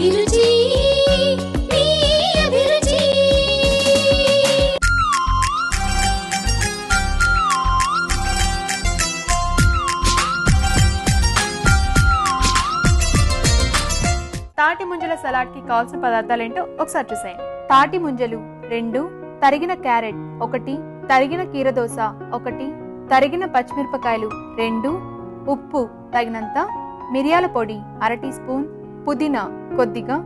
అభిరుచి మీ అభిరుచి. తాటి ముంజల సలాడ్కి కావాల్సిన పదార్థాలు ఏంటో ఒకసారి చూసేయండి. తాటి ముంజలు రెండు తరిగిన క్యారెట్ ఒకటి తరిగిన కీరదోస ఒకటి తరిగిన పచ్చిమిరపకాయలు రెండు ఉప్పు తగినంత మిరియాల పొడి అర టీ స్పూన్ పుదీనా కొద్దిగా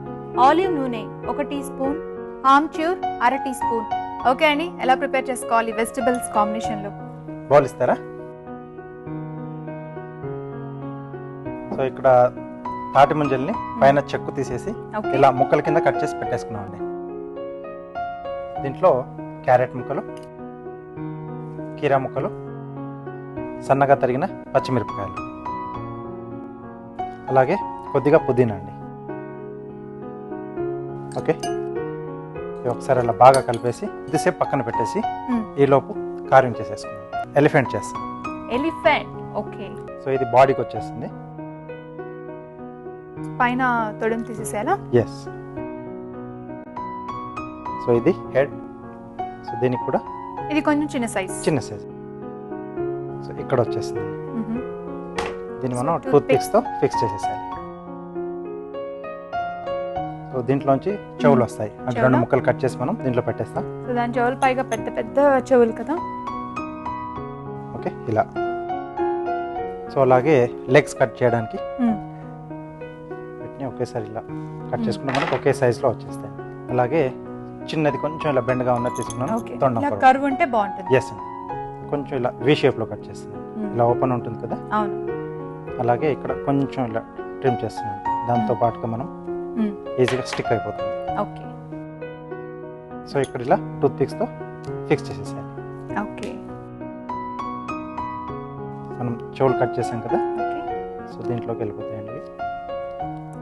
ఆలివ్ నూనె ఒక టీ స్పూన్ ఆమ్చూర్ అర టీ స్పూన్. ఓకే అండి ఎలా ప్రిపేర్ చేసుకోవాలి వెజిటబుల్స్ కాంబినేషన్లో బౌల్ ఇస్తారా? సో ఇక్కడ తాటి ముంజల్ని పైన చెక్కు తీసేసి ఇలా ముక్కల కింద కట్ చేసి పెట్టేసుకున్నామండి. దీంట్లో క్యారెట్ ముక్కలు కీరా ముక్కలు సన్నగా తరిగిన పచ్చిమిరపకాయలు. అలాగే కొద్దిగా పుదీనా అండి. ఓకే? ఒకసారి అలా బాగా కలిపేసి కొద్దిసేపు పక్కన పెట్టేసి. ఈలోపు కారం చేసేసుకున్నాం ఎలిఫెంట్ చేస్తాం. Elephant okay. సో ఇది బాడీకి వచ్చేస్తుంది. పైన తొడుము తీసేసేయాలా? ఎస్ సో ఇది హెడ్. సో దీనికి కూడా ఇది కొంచెం చిన్న సైజ్. చిన్న సైజ్. సో ఇక్కడ వచ్చేస్తుంది. దీన్ని మనం టూత్ పిక్స్తో ఫిక్స్ చేసేసాలి సో దీంట్లోంచి చెవులు వస్తాయి. అంటే రెండు? ముక్కలు కట్ చేసి మనం దీంట్లో పెట్టేస్తాం. సో దాని చెవులు పైగా పెద్ద పెద్ద చెవులు కదా? ఓకే ఇలా. సో అలాగే లెగ్స్ కట్ చేయడానికి. వీటిని ఒకేసారి ఇలా కట్. చేసుకుంటే మనకు ఒకే సైజులో వచ్చేస్తాయి. అలాగే చిన్నది కొంచెం ఇలా బెండ్గా ఉన్నది తీసుకున్నాను. తొండం. కర్వ్ ఉంటే బాగుంటుంది. ఎస్ అండి కొంచెం ఇలా వి షేప్లో కట్ Hmm. ఇలా ఓపెన్ ఉంటుంది కదా? అవును. అలాగే ఇక్కడ కొంచెం ఇలా ట్రిమ్ చేస్తున్నాను. దాంతో పాటుగా మనం. ఈజీగా స్టిక్ అయిపోతుంది. ఓకే సో ఇక్కడ ఇలా టూత్ పిక్స్తో ఫిక్స్ చేసేసాను ఓకే మనం చెవులు కట్ చేసాం కదా? ఓకే సో దీంట్లోకి వెళ్ళిపోతాయండి.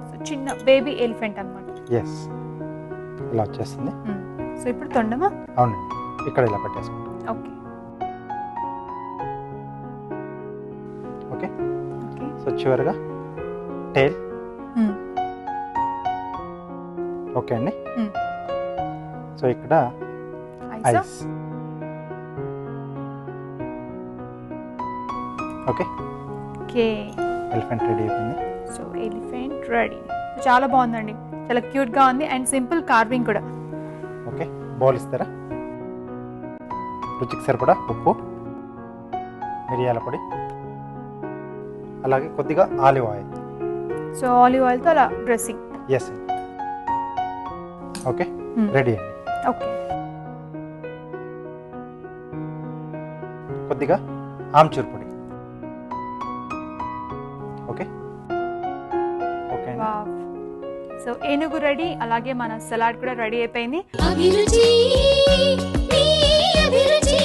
సో చిన్న బేబీ ఎలిఫెంట్ అన్నమాట. ఎస్ ఇలా వచ్చేస్తుంది. సో ఇప్పుడు తొండమా? అవునండి. ఇక్కడ ఇలా పెట్టేసుకుంటాం. ఓకే ఓకే ఓకే సో చివరిగా టైల్ ఓకే అండి. సో ఇక్కడ ఐసా? ఓకే. ఓకే. ఎలిఫెంట్ రెడీ అయిపోయింది. So elephant ready. చాలా బాగుందండి. చాలా క్యూట్గా ఉంది అండ్ సింపుల్ కార్వింగ్ కూడా. ఓకే. బౌల్ ఇస్తారా? రుచికి సరిపడా ఉప్పు మిరియాల పొడి అలాగే కొద్దిగా ఆలివ్ ఆయిల్. సో ఆలివ్ ఆయిల్తో అలా dressing. Yes okay? Hmm. Ready అండి. ఓకే. కొద్దిగా ఆమ్చూర్ పొడి. ఓకే? ఓకే సో ఏనుగు రెడీ అలాగే మన సలాడ్ కూడా రెడీ అయిపోయింది. అభిరుచి మీ అభిరుచి.